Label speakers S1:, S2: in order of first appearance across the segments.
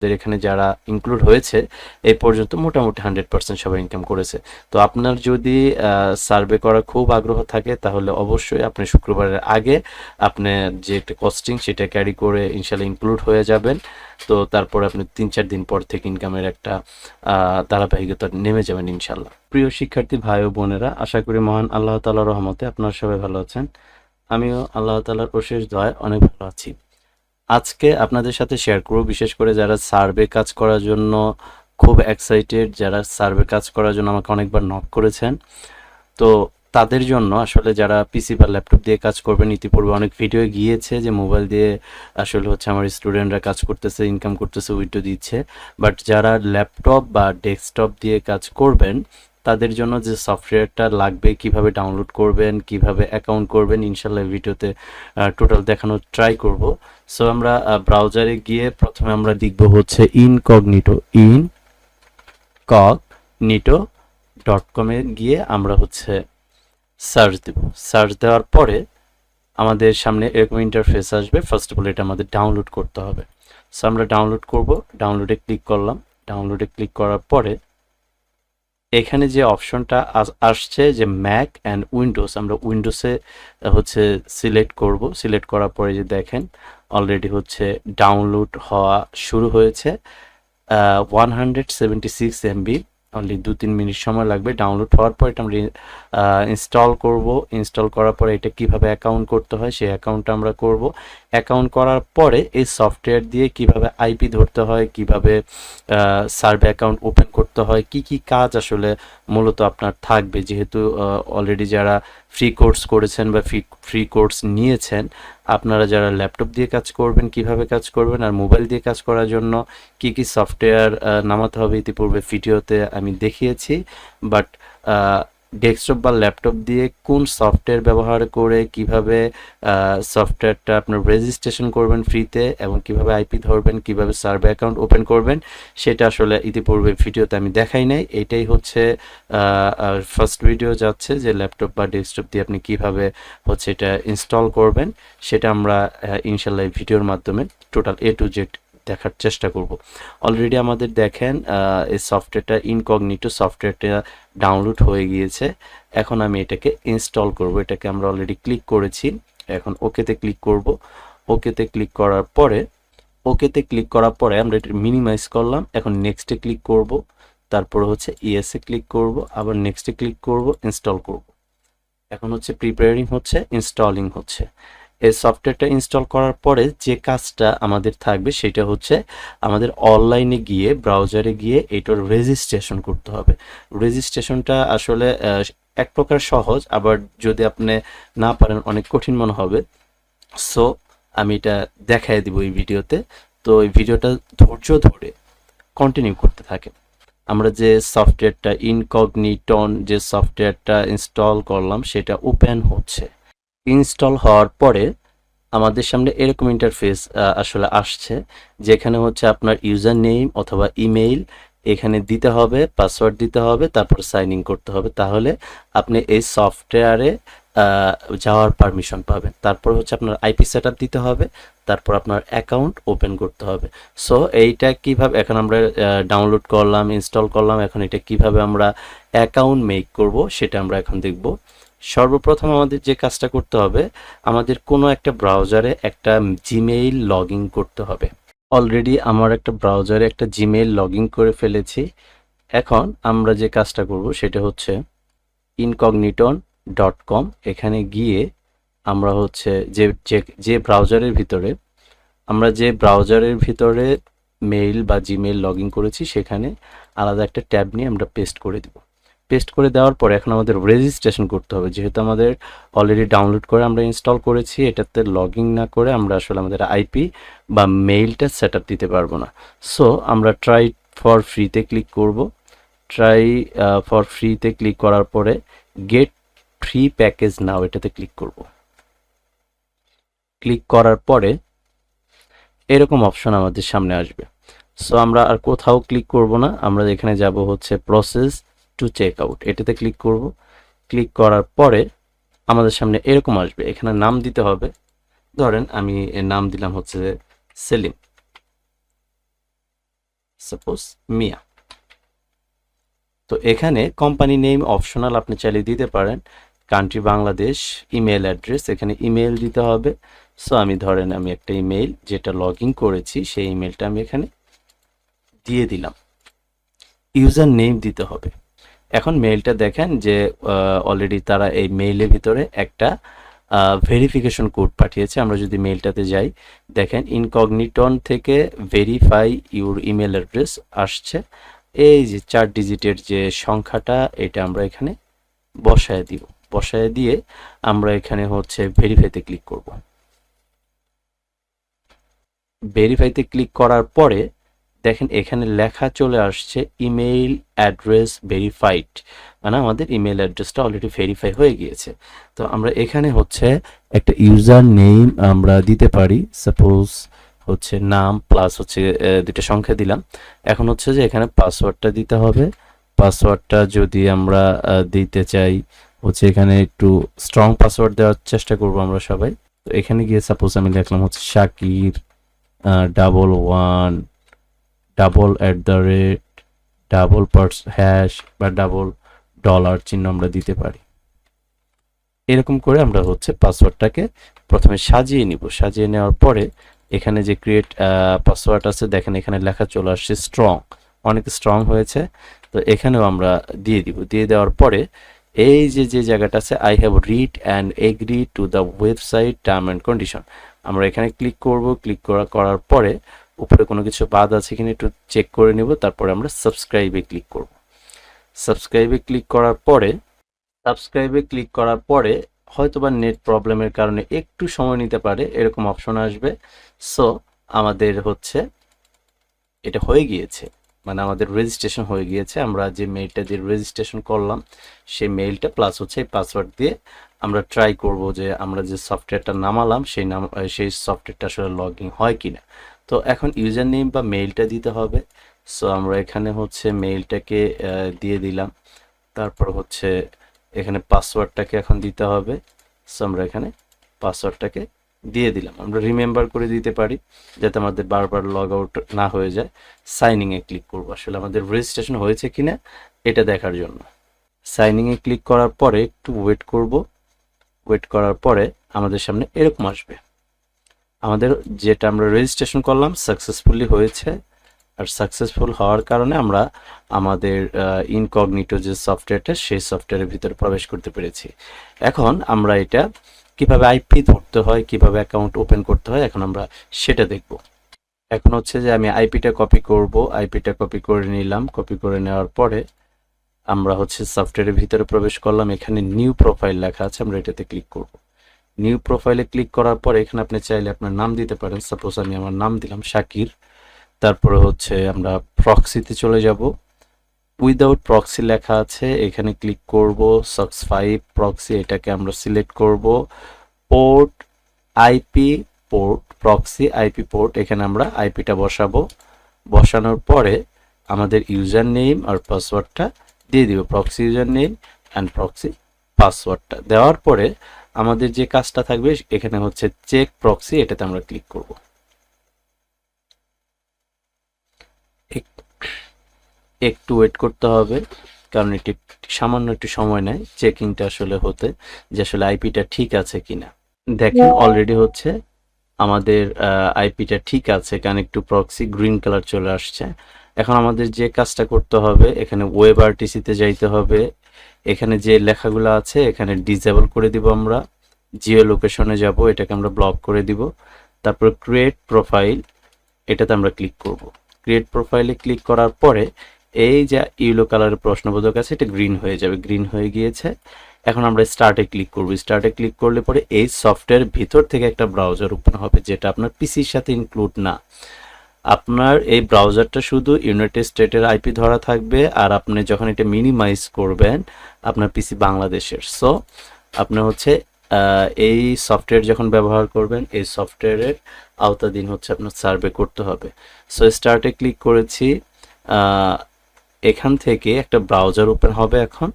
S1: আমাদের এখানে যারা ইনক্লুড হয়েছে এই পর্যন্ত মোটামুটি হান্ড্রেড পার্সেন্ট সবাই ইনকাম করেছে। তো আপনার যদি সার্ভে করার খুব আগ্রহ থাকে, তাহলে অবশ্যই আপনি শুক্রবারের আগে আপনার যে একটা কস্টিং সেটা ক্যারি করে ইনশাল্লাহ ইনক্লুড হয়ে যাবেন। তো তারপর আপনি তিন চার দিন পর থেকে ইনকামের একটা ধারাবাহিকতা নেমে যাবেন ইনশাল্লাহ প্রিয় শিক্ষার্থী ভাই ও বোনেরা, আশা করি মহান আল্লাহ তাআলার রহমতে আপনারা সবাই ভালো আছেন। আমিও আল্লাহ তাআলার অশেষ দয়ায় অনেক ভালো আছি। আজকে আপনাদের সাথে শেয়ার করব। বিশেষ করে যারা সার্ভে কাজ করার জন্য খুব এক্সাইটেড যারা সার্ভে কাজ করার জন্য আমাকে অনেকবার নক করেছেন। তো তাদের জন্য আসলে যারা পিসি বা ল্যাপটপ দিয়ে কাজ করবেন, ইতিপূর্বে অনেক ভিডিও গিয়েছে যে মোবাইল দিয়ে আসলে হচ্ছে আমার স্টুডেন্টরা কাজ করতেছে ইনকাম করতেছে উইডো দিচ্ছে। বাট যারা ল্যাপটপ বা ডেস্কটপ দিয়ে কাজ করবেন তাদের জন্য যে সফটওয়্যারটা লাগবে, কীভাবে ডাউনলোড করবেন, কীভাবে অ্যাকাউন্ট করবেন, ইনশাল্লাহ ভিডিওতে টোটাল দেখানোর ট্রাই করব। সো আমরা ব্রাউজারে গিয়ে প্রথমে আমরা লিখব হচ্ছে incognito incognito dot কমে গিয়ে আমরা হচ্ছে সার্চ দেব। সার্চ দেওয়ার পরে আমাদের সামনে এরকম ইন্টারফেস আসবে। ফার্স্ট অফ অল এটা আমাদের ডাউনলোড করতে হবে। সো আমরা ডাউনলোড করব। ডাউনলোডে ক্লিক করলাম। ডাউনলোডে ক্লিক করার পরে এখানে যে অপশনটা আসছে যে ম্যাক অ্যান্ড উইন্ডোজ আমরা উইন্ডোজে হচ্ছে সিলেক্ট করব। সিলেক্ট করার পরে যে দেখেন অলরেডি হচ্ছে ডাউনলোড হওয়া শুরু হয়েছে। One hundred seventy six only দু তিন মিনিট সময় লাগবে। ডাউনলোড হওয়ার পর এটা আমরা ইনস্টল করব। ইনস্টল করার পরে এটা কীভাবে অ্যাকাউন্ট করতে হয়, সেই অ্যাকাউন্টটা আমরা করব। অ্যাকাউন্ট করার পরে এই সফটওয়্যার দিয়ে কীভাবে আইপি ধরতে হয়, কীভাবে সার্ভে অ্যাকাউন্ট ওপেন করতে হয়, কি কি কাজ আসলে মূলত আপনার থাকবে? যেহেতু অলরেডি যারা ফ্রি কোর্স করেছেন বা ফ্রি ফ্রি কোর্স নিয়েছেন, আপনারা যারা ল্যাপটপ দিয়ে কাজ করবেন, কীভাবে কাজ করবেন আর মোবাইল দিয়ে কাজ করার জন্য কি কি সফটওয়্যার নামাতে হবে ইতিপূর্বে ভিডিওতে আমি দেখিয়েছি। বাট ডেস্কটপ বা ল্যাপটপ দিয়ে কোন সফটওয়্যার ব্যবহার করে কীভাবে সফটওয়্যারটা আপনার রেজিস্ট্রেশন করবেন ফ্রিতে এবং কীভাবে আইপি ধরবেন, কীভাবে সার্ভে অ্যাকাউন্ট ওপেন করবেন, সেটা আসলে ইতিপূর্বে ভিডিওতে আমি দেখাই নাই। এটাই হচ্ছে ফার্স্ট ভিডিও যাচ্ছে যে ল্যাপটপ বা ডেস্কটপ দিয়ে আপনি কীভাবে হচ্ছে এটা ইনস্টল করবেন, সেটা আমরা ইনশাল্লাহ ভিডিওর মাধ্যমে টোটাল এ টু জেড দেখার চেষ্টা করব। অলরেডি আমাদের দেখেন এই সফটওয়্যারটা ইনকগনিটো সফটওয়্যারটা ডাউনলোড হয়ে গিয়েছে। এখন আমি এটাকে ইনস্টল করব। এটাকে আমরা অলরেডি ক্লিক করেছি। এখন ওকেতে ক্লিক করব। ওকেতে ক্লিক করার পরে ওকেতে ক্লিক করার পরে আমরা এটা মিনিমাইজ করলাম। এখন নেক্সটে ক্লিক করব। তারপরে হচ্ছে ইএসএ ক্লিক করব। আবার নেক্সটে ক্লিক করব ইনস্টল করব। এখন হচ্ছে প্রিপেয়ারিং হচ্ছে ইনস্টলিং হচ্ছে। এই সফটওয়্যারটা ইনস্টল করার পরে যে কাজটা আমাদের থাকবে সেটা হচ্ছে আমাদের অনলাইনে গিয়ে ব্রাউজারে গিয়ে এটার রেজিস্ট্রেশন করতে হবে। রেজিস্ট্রেশনটা আসলে এক প্রকার সহজ, আবার যদি আপনি না পারেন অনেক কঠিন মনে হবে। সো আমি এটা দেখাই দিব এই ভিডিওতে। তো এই ভিডিওটা ধৈর্য ধরে কন্টিনিউ করতে থাকে আমরা যে সফটওয়্যারটা ইনকগনিটন যে সফটওয়্যারটা ইনস্টল করলাম, সেটা ওপেন হচ্ছে। ইনস্টল হওয়ার পরে আমাদের সামনে এরকম ইন্টারফেস আসলে আসছে, যেখানে হচ্ছে আপনার ইউজার নেম অথবা ইমেইল এখানে দিতে হবে পাসওয়ার্ড দিতে হবে, তারপর সাইন ইন করতে হবে। তাহলে আপনি এই সফটওয়্যারে যাওয়ার পারমিশন পাবেন। তারপর হচ্ছে আপনার আইপি সেট দিতে হবে, তারপর আপনার অ্যাকাউন্ট ওপেন করতে হবে। সো এইটা কীভাবে, এখন আমরা ডাউনলোড করলাম ইনস্টল করলাম, এখন এটা কীভাবে আমরা অ্যাকাউন্ট মেক করব, সেটা আমরা এখন দেখব। সর্বপ্রথম আমাদের যে কাজটা করতে হবে, আমাদের কোনো একটা ব্রাউজারে একটা জিমেইল লগ করতে হবে। অলরেডি আমার একটা ব্রাউজারে একটা জিমেইল লগ করে ফেলেছি। এখন আমরা যে কাজটা করব সেটা হচ্ছে ইনকগনিটন ডট কম এখানে গিয়ে আমরা হচ্ছে যে যে ব্রাউজারের ভিতরে, আমরা যে ব্রাউজারের ভিতরে মেইল বা জিমেইল লগ করেছি, সেখানে আলাদা একটা ট্যাব নিয়ে আমরা পেস্ট করে দেব। পেস্ট করে দেওয়ার পর এখন আমাদের রেজিস্ট্রেশন করতে হবে। যেহেতু আমাদের অলরেডি ডাউনলোড করে আমরা ইনস্টল করেছি, এটাতে লগ না করে আমরা আসলে আমাদের আইপি বা মেইলটা সেট দিতে পারব না। সো আমরা ট্রাই ফর ফ্রিতে ক্লিক করব। ট্রাই ফর ফ্রিতে ক্লিক করার পরে গেট ফ্রি প্যাকেজ নাও এটাতে ক্লিক করব। ক্লিক করার পরে এরকম অপশন আমাদের সামনে আসবে। সো আমরা আর কোথাও ক্লিক করব না। আমরা এখানে যাব হচ্ছে প্রসেস টু চেক আউট এটাতে ক্লিক করব। ক্লিক করার পরে আমাদের সামনে এরকম আসবে। এখানে নাম দিতে হবে। ধরেন আমি নাম দিলাম হচ্ছে সেলিম। সাপোজ মিয়া। তো এখানে কোম্পানি নেম অপশনাল আপনি চাইলে দিতে পারেন। কান্ট্রি বাংলাদেশ ইমেল অ্যাড্রেস এখানে ইমেল দিতে হবে। সো আমি ধরেন আমি একটা ইমেল যেটা লগ করেছি, সেই ইমেলটা আমি এখানে দিয়ে দিলাম। ইউজার নেম দিতে হবে। এখন মেইলটা দেখেন যে অলরেডি তারা এই মেইলের ভিতরে একটা ভেরিফিকেশন কোড পাঠিয়েছে। আমরা যদি মেইলটাতে যাই, দেখেন ইনকগনিটন থেকে ভেরিফাই ইউর ইমেল অ্যাড্রেস আসছে। এই যে চার ডিজিটের যে সংখ্যাটা, এটা আমরা এখানে বসায় দিব। বসায় দিয়ে আমরা এখানে হচ্ছে ভেরিফাইতে ক্লিক করব। ভেরিফাইতে ক্লিক করার পরে দেখেন, এখানে লেখা চলে আসছে ইমেইল অ্যাড্রেস ভেরিফাইড মানে আমাদের ইমেল অ্যাড্রেসটা অলরেডি ভেরিফাই হয়ে গিয়েছে। তো আমরা এখানে হচ্ছে একটা ইউজার নেম আমরা দিতে পারি। সাপোজ হচ্ছে নাম প্লাস হচ্ছে দুটো সংখ্যা দিলাম। এখন হচ্ছে যে এখানে পাসওয়ার্ডটা দিতে হবে। পাসওয়ার্ডটা যদি আমরা দিতে চাই, হচ্ছে এখানে একটু স্ট্রং পাসওয়ার্ড দেওয়ার চেষ্টা করব আমরা সবাই। তো এখানে গিয়ে সাপোজ আমি লিখলাম হচ্ছে Shakir double one double at the rate double purse hash বা ডাবল ডলার চিহ্ন আমরা দিতে পারি। এরকম করে আমরা হচ্ছে পাসওয়ার্ডটাকে প্রথমে সাজিয়ে নিব। সাজিয়ে নেওয়ার পরে এখানে যে ক্রিয়েট পাসওয়ার্ড আছে, দেখেন এখানে লেখা চলে আসছে স্ট্রং অনেক স্ট্রং হয়েছে। তো এখানেও আমরা দিয়ে দিব। দিয়ে দেওয়ার পরে এই যে যে জায়গাটা আছে I have read and agree to the website term and condition আমরা এখানে ক্লিক করব। ক্লিক করা, করার পরে উপরে কোনো কিছু বাদ আছে কিনা একটু চেক করে নেব, তারপরে আমরা সাবস্ক্রাইবে ক্লিক করব। সাবস্ক্রাইবে ক্লিক করার পরে সাবস্ক্রাইবে ক্লিক করার পরে হয়তোবা নেট প্রবলেমের কারণে একটু সময় নিতে পারে, এরকম অপশন আসবে। সো আমাদের হচ্ছে এটা হয়ে গিয়েছে মানে আমাদের রেজিস্ট্রেশন হয়ে গিয়েছে। আমরা যে মেইলটা দিয়ে রেজিস্ট্রেশন করলাম, সেই মেইলটা প্লাস হচ্ছে এই পাসওয়ার্ড দিয়ে আমরা ট্রাই করব যে আমরা যে সফটওয়্যারটা নামালাম, সেই নাম, সেই সফটওয়্যারটা আসলে লগ ইন হয় কিনা। তো এখন ইউজার নেম বা মেইলটা দিতে হবে। সো আমরা এখানে হচ্ছে মেইলটাকে দিয়ে দিলাম। তারপর হচ্ছে এখানে পাসওয়ার্ডটাকে এখন দিতে হবে। সো আমরা এখানে পাসওয়ার্ডটাকে দিয়ে দিলাম। আমরা রিমেম্বার করে দিতে পারি যাতে আমাদের বারবার লগ আউট না হয়ে যায়। সাইনিংয়ে ক্লিক করব। আসলে আমাদের রেজিস্ট্রেশন হয়েছে কিনা এটা দেখার জন্য। সাইনিংয়ে ক্লিক করার পরে একটু ওয়েট করব। ওয়েট করার পরে আমাদের সামনে এরকম আসবে। আমাদের যেটা আমরা রেজিস্ট্রেশন করলাম সাকসেসফুলি হয়েছে আর সাকসেসফুল হওয়ার কারণে আমরা আমাদের ইনকগনিটো যে সফটওয়্যারটা সেই সফটওয়্যারের ভিতরে প্রবেশ করতে পেরেছি। এখন আমরা এটা কীভাবে আইপি ধরতে হয়, কীভাবে অ্যাকাউন্ট ওপেন করতে হয়, এখন আমরা সেটা দেখব। এখন হচ্ছে যে আমি আইপিটা কপি করব আইপিটা কপি করে নিলাম। কপি করে নেওয়ার পরে আমরা হচ্ছে সফটওয়্যারের ভিতরে প্রবেশ করলাম। এখানে নিউ প্রোফাইল লেখা আছে, আমরা এটাতে ক্লিক করব। নিউ প্রোফাইলে ক্লিক করার পর এখানে আপনি চাইলে আপনার নাম দিতে পারেন। সাপোজ আমি আমার নাম দিলাম শাকির তারপরে হচ্ছে আমরা প্রক্সিতে চলে যাব। উইদাউট প্রক্সি লেখা আছে, এখানে ক্লিক করব সক্স ফাইভ প্রক্সি এটাকে আমরা সিলেক্ট করব। Port IP port proxy IP port এখানে আমরা আইপিটা বসাবো। বসানোর পরে আমাদের ইউজার নেম আর পাসওয়ার্ডটা দিয়ে দিব। Proxy user name and proxy পাসওয়ার্ডটা দেওয়ার পরে আমাদের যে কাজটা থাকবে এখানে হচ্ছে চেক প্রক্সি এটাতে আমরা ক্লিক করব। একটু ওয়েট করতে হবে কারণ এটি সামান্য একটু সময় নেয়। চেকিংটা আসলে হতে যে আসলে আইপিটা ঠিক আছে কিনা। দেখেন অলরেডি হচ্ছে আমাদের আইপিটা ঠিক আছে connect to proxy green colour চলে আসছে। এখন আমাদের যে কাজটা করতে হবে এখানে ওয়েব আরটিসিতে যাইতে হবে এখানে যে লেখাগুলো আছে, এখানে ডিজেবল করে দিব আমরা। জিও লোকেশনে যাব, এটাকে আমরা ব্লক করে দিব। তারপর ক্রিয়েট প্রোফাইল এটাতে আমরা ক্লিক করব। ক্রিয়েট প্রোফাইলে ক্লিক করার পরে, এই যে ইউলো কালারের প্রশ্নবোধক আছে, এটা গ্রিন হয়ে যাবে গ্রিন হয়ে গিয়েছে। এখন আমরা স্টার্টে ক্লিক করব। স্টার্টে ক্লিক করলে পরে এই সফটওয়্যার ভিতর থেকে একটা ব্রাউজার ওপেন হবে, যেটা আপনার পিসির সাথে ইনক্লুড না। আপনার এই ব্রাউজারটা শুধু ইউনাইটেড স্টেটের আইপি ধরা থাকবে, আর আপনি যখন এটা মিনিমাইজ করবেন, আপনার পিসি বাংলাদেশের। সো আপনি হচ্ছে এই সফটওয়্যার যখন ব্যবহার করবেন, এই সফটওয়্যারের আওতাধীন হচ্ছে আপনার সার্ভে করতে হবে। সো স্টার্টে ক্লিক করেছি এখান থেকে একটা ব্রাউজার ওপেন হবে এখন।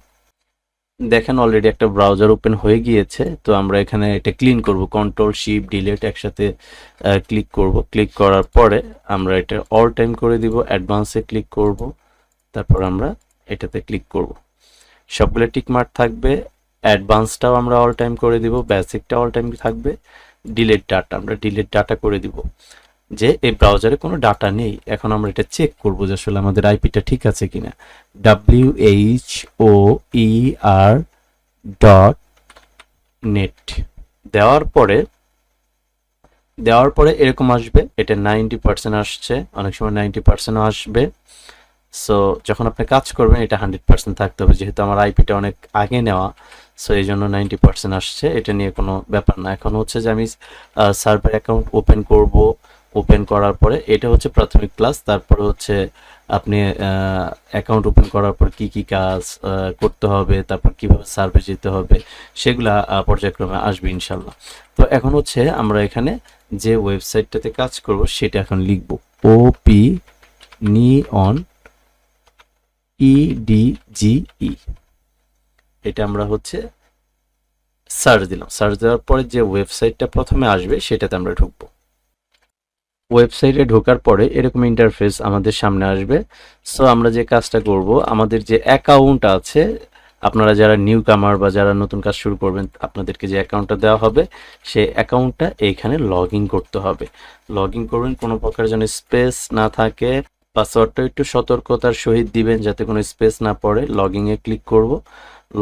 S1: দেখেন অলরেডি একটা ব্রাউজার ওপেন হয়ে গিয়েছে, তো আমরা এখানে এটা ক্লিন করব। কন্ট্রোল শিপ ডিলেট একসাথে ক্লিক করব। ক্লিক করার পরে আমরা এটা অল টাইম করে দিব অ্যাডভান্সে ক্লিক করব, তারপর আমরা এটাতে ক্লিক করব। সবগুলো টিক টিকমার্ক থাকবে অ্যাডভান্সটাও আমরা অল টাইম করে দিব বেসিকটা অল টাইম থাকবে ডিলেট ডাটা আমরা ডিলেট ডাটা করে দিব। যে এই ব্রাউজারে কোনো ডাটা নেই, এখন আমরা এটা চেক করব যে আসলে আমাদের আইপিটা ঠিক আছে কিনা। W H O E R dot net দেওয়ার পরে দেওয়ার পরে এরকম আসবে, এটা নাইনটি পার্সেন্ট আসছে, অনেক সময় নাইনটি পার্সেন্টও আসবে। সো যখন আপনি কাজ করবেন, এটা হান্ড্রেড পার্সেন্ট থাকতে হবে, যেহেতু আমার আইপিটা অনেক আগে নেওয়া সো এই জন্য নাইনটি পার্সেন্ট আসছে, এটা নিয়ে কোনো ব্যাপার না। এখন হচ্ছে যে আমি সার্ভার অ্যাকাউন্ট ওপেন করব ওপেন করার পরে, এটা হচ্ছে প্রাথমিক ক্লাস তারপরে হচ্ছে আপনি অ্যাকাউন্ট ওপেন করার পর কি কি কাজ করতে হবে, তারপর কীভাবে সার্ভে যেতে হবে, সেগুলা পর্যায়ক্রমে আসবে ইনশাল্লাহ তো এখন হচ্ছে আমরা এখানে যে ওয়েবসাইটটাতে কাজ করব, সেটা এখন লিখব। ও পি নি অন ইডিজিই এটা আমরা হচ্ছে সার্চ দিলাম। সার্চ দেওয়ার পরে যে ওয়েবসাইটটা প্রথমে আসবে, সেটাতে আমরা ঢুকবো। ওয়েবসাইটে ঢোকার পরে এরকম ইন্টারফেস আমাদের সামনে আসবে। সো আমরা যে কাজটা করব, আমাদের যে অ্যাকাউন্ট আছে, আপনারা যারা নিউ কামার বা যারা নতুন কাজ শুরু করবেন, আপনাদেরকে যে অ্যাকাউন্টটা দেওয়া হবে, সেই অ্যাকাউন্টটা এইখানে লগ করতে হবে। লগ করবেন, কোনো প্রকার যেন স্পেস না থাকে পাসওয়ার্ডটা একটু সতর্কতার সহিত দিবেন, যাতে কোনো স্পেস না পড়ে। লগ ইনে ক্লিক করব।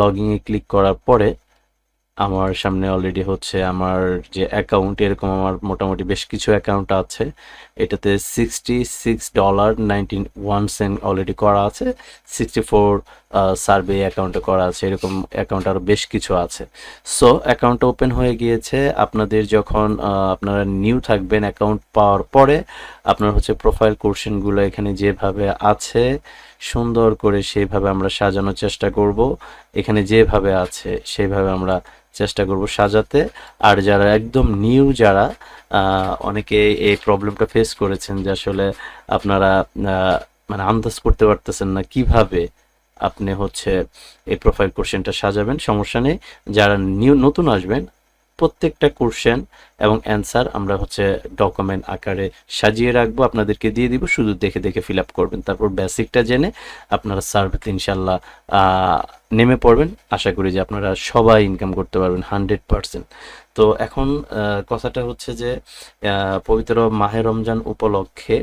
S1: লগ ইনে ক্লিক করার পরে আমার সামনে অলরেডি হচ্ছে আমার যে অ্যাকাউন্ট এরকম আমার মোটামুটি বেশ কিছু অ্যাকাউন্ট আছে। এটাতে sixty six dollar nineteen one cent already করা আছে। সিক্সটি ফোর সার্ভে অ্যাকাউন্টে করা আছে এরকম অ্যাকাউন্ট আরও বেশ কিছু আছে। সো অ্যাকাউন্টটা ওপেন হয়ে গিয়েছে। আপনাদের যখন আপনারা নিউ থাকবেন অ্যাকাউন্ট পাওয়ার পরে, আপনার হচ্ছে প্রোফাইল কোর্শনগুলো এখানে যেভাবে আছে, সুন্দর করে সেইভাবে আমরা সাজানোর চেষ্টা করব। এখানে যেভাবে আছে সেইভাবে আমরা চেষ্টা করব সাজাতে। আর যারা একদম নিউ যারা অনেকে এই প্রবলেমটা ফেস করেছেন যে আসলে আপনারা মানে আন্দাজ করতে পারতেছেন না কীভাবে আপনি হচ্ছে এই প্রোফাইল কোশ্চেনটা সাজাবেন, সমস্যা নেই। যারা নিউ নতুন আসবেন, প্রত্যেকটা কোশ্চেন এবং অ্যান্সার আমরা হচ্ছে ডকুমেন্ট আকারে সাজিয়ে রাখব, আপনাদেরকে দিয়ে দিব, শুধু দেখে দেখে ফিল আপ করবেন। তারপর বেসিকটা জেনে আপনারা সার্ভিতে ইনশাল্লাহ নেমে পড়বেন। আশা করি যে আপনারা সবাই ইনকাম করতে পারবেন হান্ড্রেড পারসেন্ট তো এখন কথাটা হচ্ছে যে পবিত্র মাহে রমজান উপলক্ষে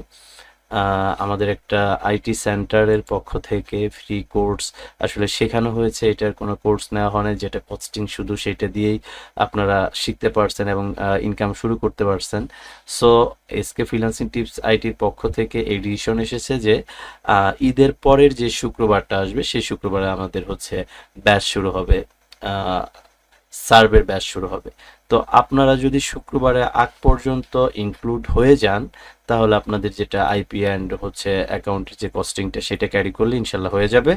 S1: আমাদের একটা আইটি সেন্টারের পক্ষ থেকে ফ্রি কোর্স আসলে শেখানো হয়েছে, এটার কোনো কোর্স নেওয়া হয় যেটা কস্টিং শুধু সেটা দিয়েই আপনারা শিখতে পারছেন এবং ইনকাম শুরু করতে পারছেন। সো এসকে ফ্রিল্যান্সিং টিপস আইটির পক্ষ থেকে এই ডিসিশন এসেছে যে ঈদের পরের যে শুক্রবারটা আসবে, সেই শুক্রবারে আমাদের হচ্ছে ব্যাচ শুরু হবে। সার্ভের ব্যাচ শুরু হবে। তো আপনারা যদি শুক্রবারে আগ পর্যন্ত ইনক্লুড হয়ে যান, তাহলে আপনাদের যেটা আইপি অ্যান্ড হচ্ছে অ্যাকাউন্টের যে কস্টিংটা সেটা ক্যারি করলে ইনশাল্লাহ হয়ে যাবে।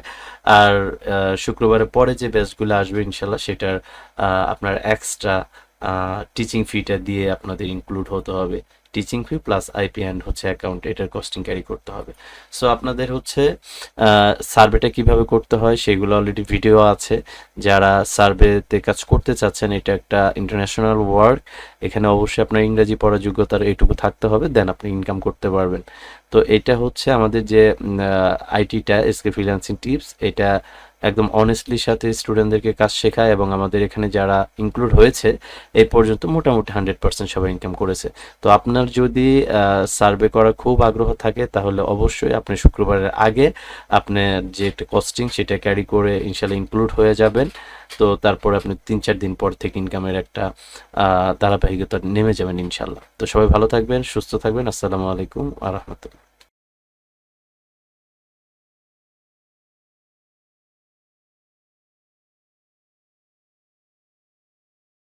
S1: আর শুক্রবারের পরে যে ব্যাচগুলো আসবে ইনশাল্লাহ সেটার আপনার এক্সট্রা টিচিং ফিটা দিয়ে আপনাদের ইনক্লুড হতে হবে। Teaching fee plus IP and হচ্ছে অ্যাকাউন্ট এটার কস্টিং ক্যারি করতে হবে। সো আপনাদের হচ্ছে সার্ভেটা কীভাবে করতে হয় সেগুলো অলরেডি ভিডিও আছে। যারা সার্ভেতে কাজ করতে চাচ্ছেন, এটা একটা ইন্টারন্যাশনাল ওয়ার্ক এখানে অবশ্যই আপনার ইংরেজি পড়ার যোগ্যতার এইটুকু থাকতে হবে দেন আপনি ইনকাম করতে পারবেন। তো এটা হচ্ছে আমাদের যে আইটিটা এসকে ফ্রিল্যান্সিং টিপস এটা একদম অনেস্টলির সাথে স্টুডেন্টদেরকে কাজ শেখায় এবং আমাদের এখানে যারা ইনক্লুড হয়েছে এই পর্যন্ত মোটামুটি হান্ড্রেড পার্সেন্ট সবাই ইনকাম করেছে। তো আপনার যদি সার্ভে করার খুব আগ্রহ থাকে, তাহলে অবশ্যই আপনি শুক্রবারের আগে আপনার যে একটা কস্টিং সেটা ক্যারি করে ইনশাল্লাহ ইনক্লুড হয়ে যাবেন। তো তারপর আপনি তিন চার দিন পর থেকে ইনকামের একটা ধারাবাহিকতা নেমে যাবেন ইনশাল্লাহ তো সবাই ভালো থাকবেন, সুস্থ থাকবেন। আসসালামু আলাইকুম আ রহমতুল্লাহ।